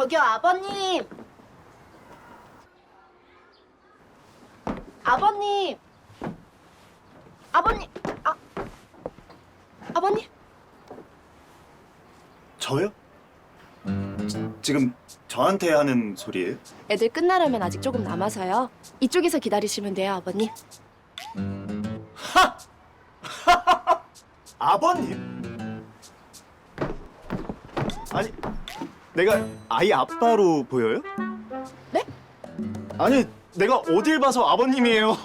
저기요, 아버님. 아버님. 아버님. 아. 아버님. 저요? 지금 저한테 하는 소리예요? 애들 끝나려면 아직 조금 남아서요. 이쪽에서 기다리시면 돼요, 아버님. 아버님? 아니, 내가 아이 아빠로 보여요? 네? 아니, 내가 어딜 봐서 아버님이에요.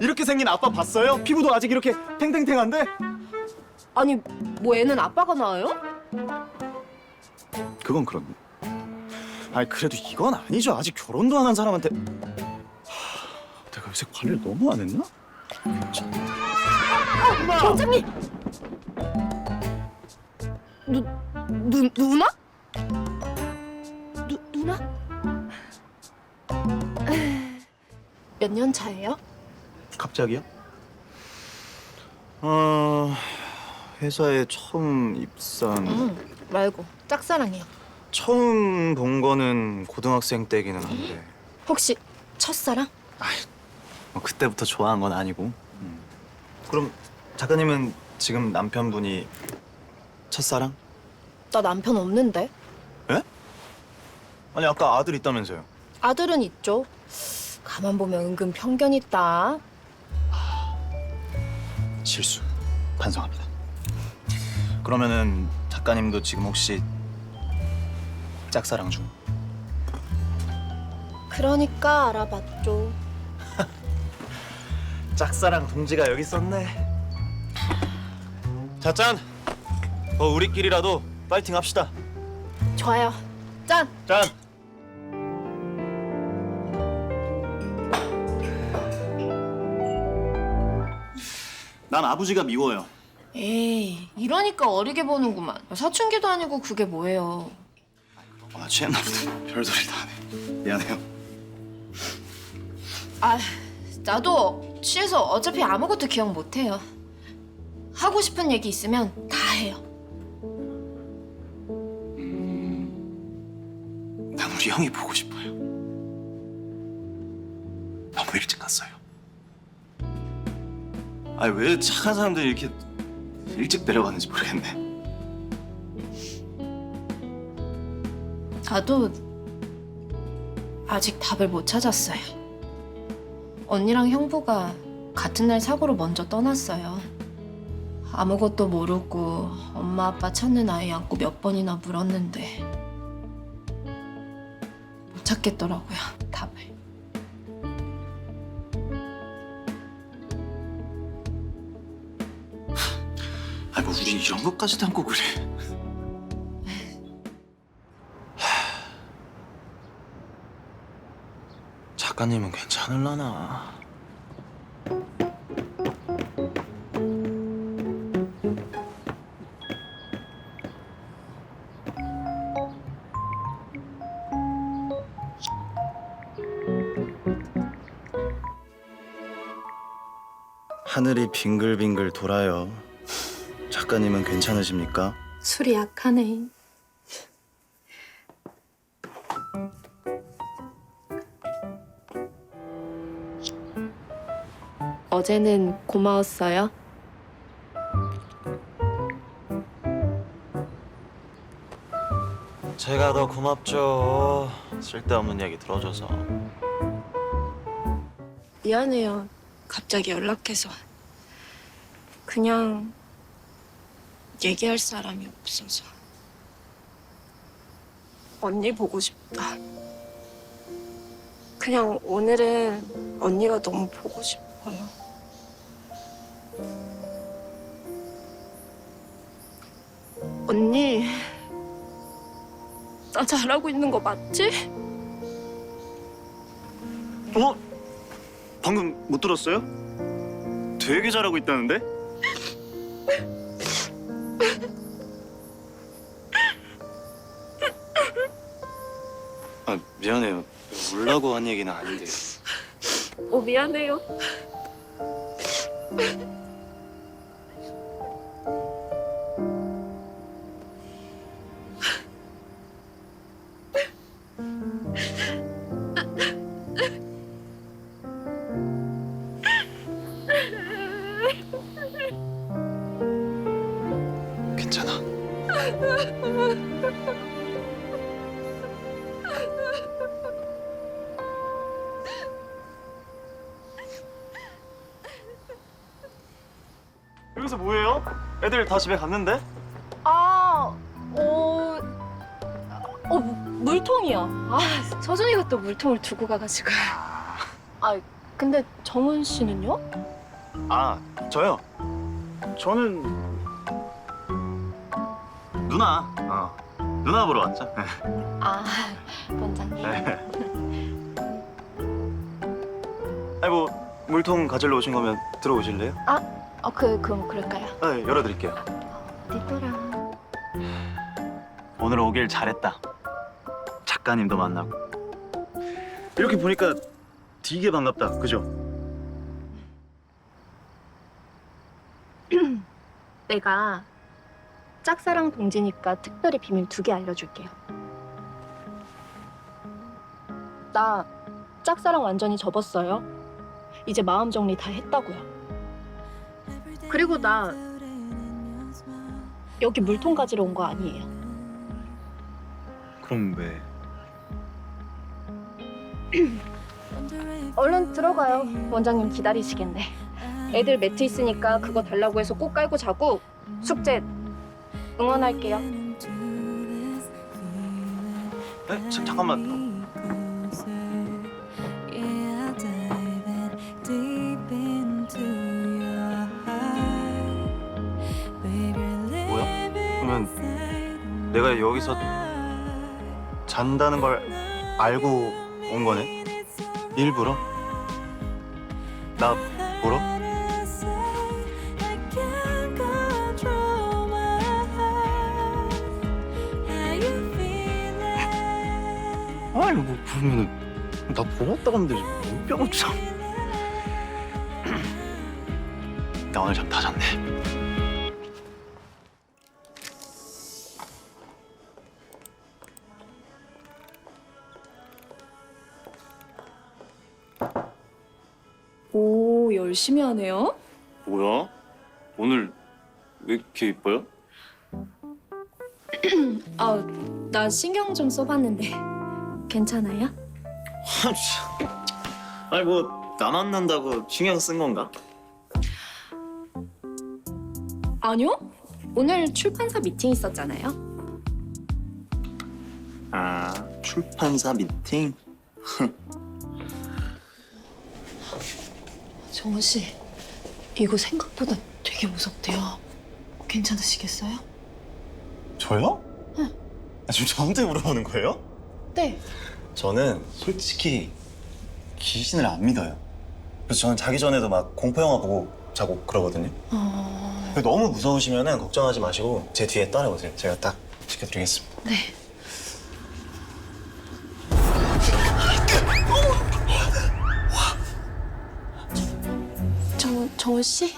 이렇게 생긴 아빠 봤어요? 피부도 아직 이렇게 탱탱탱한데? 아니, 뭐 애는 아빠가 나와요? 그건 그렇네. 아니, 그래도 이건 아니죠. 아직 결혼도 안 한 사람한테. 하, 내가 요새 관리를 너무 안 했나? 원장님. 누, 누, 누나? 몇 년 차예요? 갑자기요? 어, 회사에 처음 입사한 응, 말고 짝사랑이요. 처음 본 거는 고등학생 때기는 한데 혹시 첫사랑? 뭐 그때부터 좋아한 건 아니고. 음. 그럼 작가님은 지금 남편분이 첫사랑? 나 남편 없는데. 예? 아니 아까 아들 있다면서요? 아들은 있죠. 가만 보면 은근 편견 있다. 실수. 반성합니다. 그러면은 작가님도 지금 혹시 짝사랑 중? 그러니까 알아봤죠. 짝사랑 동지가 여기 있었네. 자, 짠. 어, 우리끼리라도 파이팅 합시다. 좋아요. 짠. 짠. 난 아버지가 미워요. 에이, 이러니까 어리게 보는구만. 사춘기도 아니고 그게 뭐예요. 아, 취했나 보다. 별소리 다 하네. 미안해요. 아, 나도 취해서 어차피 아무것도 기억 못해요. 하고 싶은 얘기 있으면 다 해요. 난 우리 형이 보고 싶어요. 너무 일찍 갔어요. 아니 왜 착한 사람들이 이렇게 일찍 내려가는지 모르겠네. 나도 아직 답을 못 찾았어요. 언니랑 형부가 같은 날 사고로 먼저 떠났어요. 아무것도 모르고 엄마 아빠 찾는 아이 안고 몇 번이나 물었는데 못 찾겠더라고요, 답을. 아니 뭐 우린 이런 것까지 담고 그래. 작가님은 괜찮을라나? 하늘이 빙글빙글 돌아요. 작가님은 괜찮으십니까? 술이 약하네. 어제는 고마웠어요. 제가 더 고맙죠. 쓸데없는 얘기 들어줘서. 미안해요. 갑자기 연락해서. 그냥 얘기할 사람이 없어서. 언니 보고 싶다. 그냥 오늘은 언니가 너무 보고 싶어요. 언니, 나 잘하고 있는 거 맞지? 어? 방금 못 들었어요? 되게 잘하고 있다는데? 아 미안해요. 울라고 한 얘기는 아닌데. 어, 미안해요. 여기서 뭐해요? 애들 다 집에 갔는데? 아, 어, 어 물통이요. 아, 서준이가 또 물통을 두고 가가지고. 아, 근데 정은 씨는요? 아 저요. 저는 누나. 어. 누나 보러 왔죠. 아, 원장님. 아니 뭐 물통 가지러 오신 거면 들어오실래요? 어, 그 그럼 그럴까요? 아, 네, 열어드릴게요. 어디더라? 오늘 오길 잘했다. 작가님도 만나고. 이렇게 보니까 되게 반갑다. 그죠? 내가 짝사랑 동지니까 특별히 비밀 두 개 알려줄게요. 나 짝사랑 완전히 접었어요. 이제 마음 정리 다 했다고요. 그리고 나 여기 물통 가지러 온 거 아니에요. 그럼 왜? 얼른 들어가요. 원장님 기다리시겠네. 애들 매트 있으니까 그거 달라고 해서 꼭 깔고 자고 숙제 응원할게요. 에? 자, 잠깐만. 내가 여기서 잔다는 걸 알고 온 거네? 일부러? 나 보러? 아니 뭐 그러면은 나 보러 왔다고 하면 되지 뭔뿅 참. 나 오늘 잠 다 잤네 열심히 하네요. 뭐야? 오늘 왜 이렇게 이뻐요? 아, 나 신경 좀 써봤는데 괜찮아요? 아니 뭐 나 만난다고 신경 쓴 건가? 아니요. 오늘 출판사 미팅 있었잖아요. 아 출판사 미팅? 정원 씨, 이거 생각보다 되게 무섭대요. 괜찮으시겠어요? 저요? 응 아, 지금 저한테 물어보는 거예요? 네. 저는 솔직히 귀신을 안 믿어요 그래서 저는 자기 전에도 막 공포 영화 보고 자고 그러거든요 어... 너무 무서우시면 걱정하지 마시고 제 뒤에 따라오세요 제가 딱 지켜드리겠습니다 네. 정 정원 씨?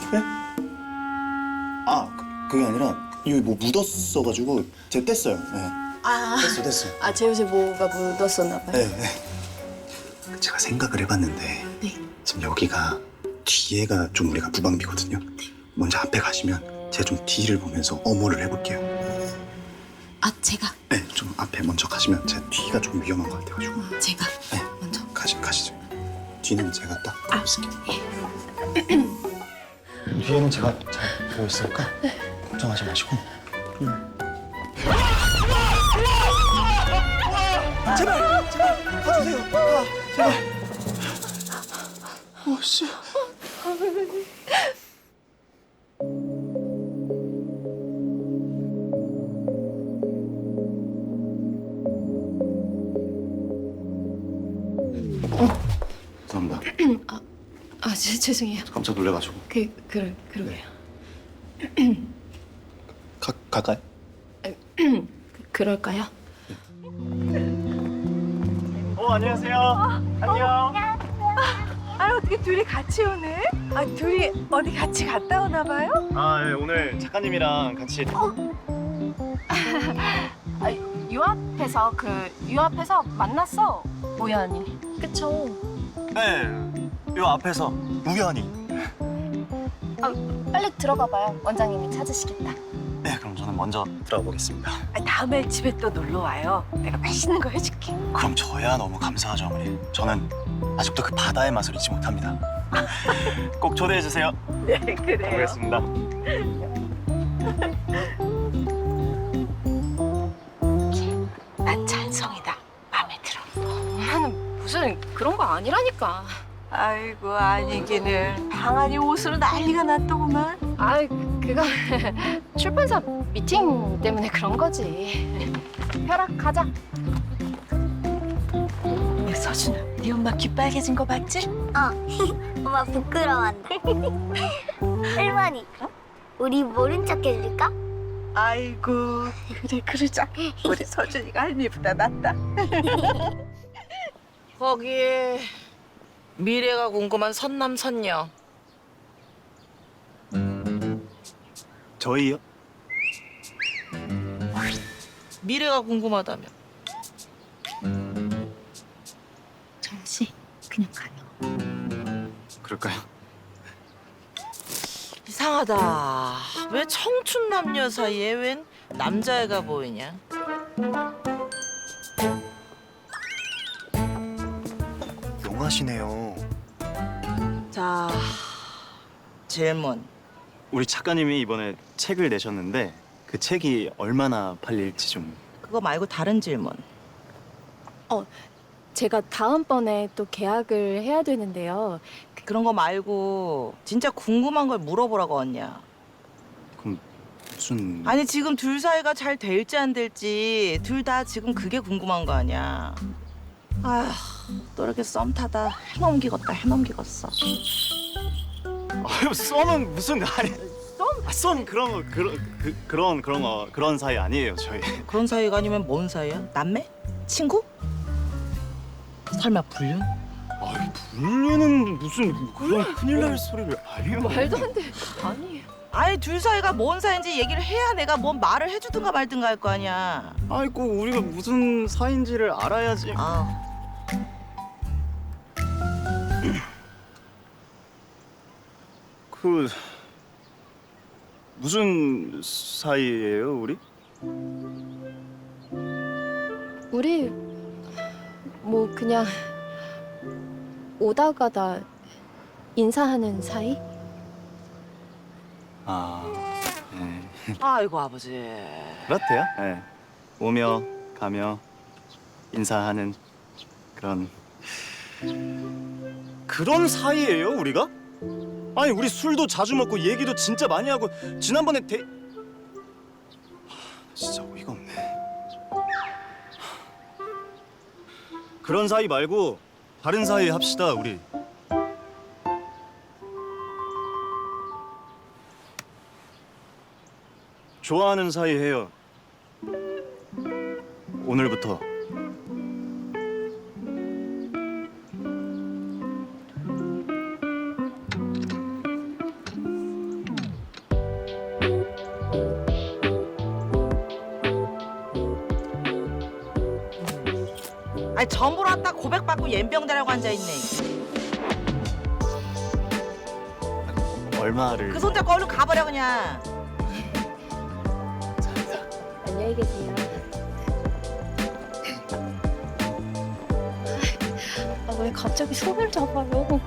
아 그, 그게 아니라 이거 뭐 묻었어가지고 제가 뗐어요 네. 아, 뗐어 뗐어 아, 제 옷에 뭐가 묻었었나 봐요. 네, 네. 제가 생각을 해봤는데 네. 지금 여기가 뒤에가 좀 우리가 무방비거든요. 먼저 앞에 가시면 제가 좀 뒤를 보면서 어모를 해볼게요. 아, 제가 네, 좀 앞에 먼저 가시면 제 뒤가 좀 위험한 것 같아가지고. 아, 제가 네, 먼저. 가시 가시죠. 뒤는 제가 딱 아, 보고 있을게요. 뒤에는 제가 잘 보고 있으니까 걱정하지 마시고. 제발, 제발 가주세요. 아, 제발. 어, 씨. 죄송합니다. 아, 제, 죄송해요. 깜짝 놀래가지고. 그, 그, 그러게요. 가, 갈까요? 그럴까요? 어, 안녕하세요. 안녕. 아 어떻게 둘이 같이 오네? 아 둘이 어디 같이 갔다 오나 봐요? 아, 네, 오늘 작가님이랑 같이 유압해서 그 유압해서 만났어 우연히. 그쵸. 네, 요 앞에서 우연히. 빨리 들어가 봐요. 원장님이 찾으시겠다. 네, 그럼 저는 먼저 들어가 보겠습니다. 아, 다음에 집에 또 놀러 와요. 내가 맛있는 거 해줄게. 그럼 저야 너무 감사하죠, 어머니. 저는 아직도 그 바다의 맛을 잊지 못합니다. 꼭 초대해 주세요. 네, 그래요. 가보겠습니다. 난 찬성이다. 마음에 들어. 엄마는 무슨 그런 거 아니라니까. 아이고 아니기는 방 안이 옷으로 난리가 났더구만. 아, 그거 출판사 미팅 때문에 그런 거지. 혈압 가자. 야, 서준아, 네 엄마 귀 빨개진 거 봤지? 엄마 부끄러워한다. 할머니, 우리 모른 척 해줄까? 아이고 그래 그러자. 우리 서준이가 할미보다 낫다. 거기 미래가 궁금한 선남 선녀 저희요? 미래가 궁금하다며 정씨, 그냥 가요. 그럴까요? 이상하다 왜 청춘 남녀 사이에 웬 남자애가 보이냐 용하시네요. 자 질문. 우리 작가님이 이번에 책을 내셨는데 그 책이 얼마나 팔릴지 좀. 그거 말고 다른 질문. 제가 다음번에 또 계약을 해야 되는데요. 그런 거 말고 진짜 궁금한 걸 물어보라고 언냐 그럼 무슨 아니 지금 둘 사이가 잘 될지 안 될지 둘 다 지금 그게 궁금한 거 아니야 아또 이렇게 썸 타다 해넘기겠다 해넘기겠어 아유 썸은 무슨 아니 썸? 아, 썸 그런 거 그런 그, 그런 그런 거 그런 사이 아니에요 저희 그런 사이가 아니면 뭔 사이야? 남매? 친구? 설마 불륜? 아유 불륜은 무슨 그런 큰일 날 소리를 아유 말도 안 돼. 아니. 아니 둘 사이가 뭔 사이인지 얘기를 해야 내가 뭔 말을 해주든가 말든가 할 거 아니야. 아이고 우리가 무슨 사이인지를 알아야지 아 그 무슨 사이예요 우리? 우리 뭐 그냥 오다 가다 인사하는 사이? 아 네. 아이고 아버지. 그렇대요 네. 오며 가며 인사하는 그런 그런 사이예요 우리가? 아니 우리 술도 자주 먹고 얘기도 진짜 많이 하고 지난번에 대 하, 진짜 어이가 없네. 그런 사이 말고 다른 사이 합시다 우리. 좋아하는 사이 해요. 오늘부터 아니 전부로 왔다 고백받고 옌병대라고 앉아 있네. 얼마를 그 손잡고 얼른 가버려 그냥. 안녕히 계세요. 아, 왜 갑자기 손을 잡아요?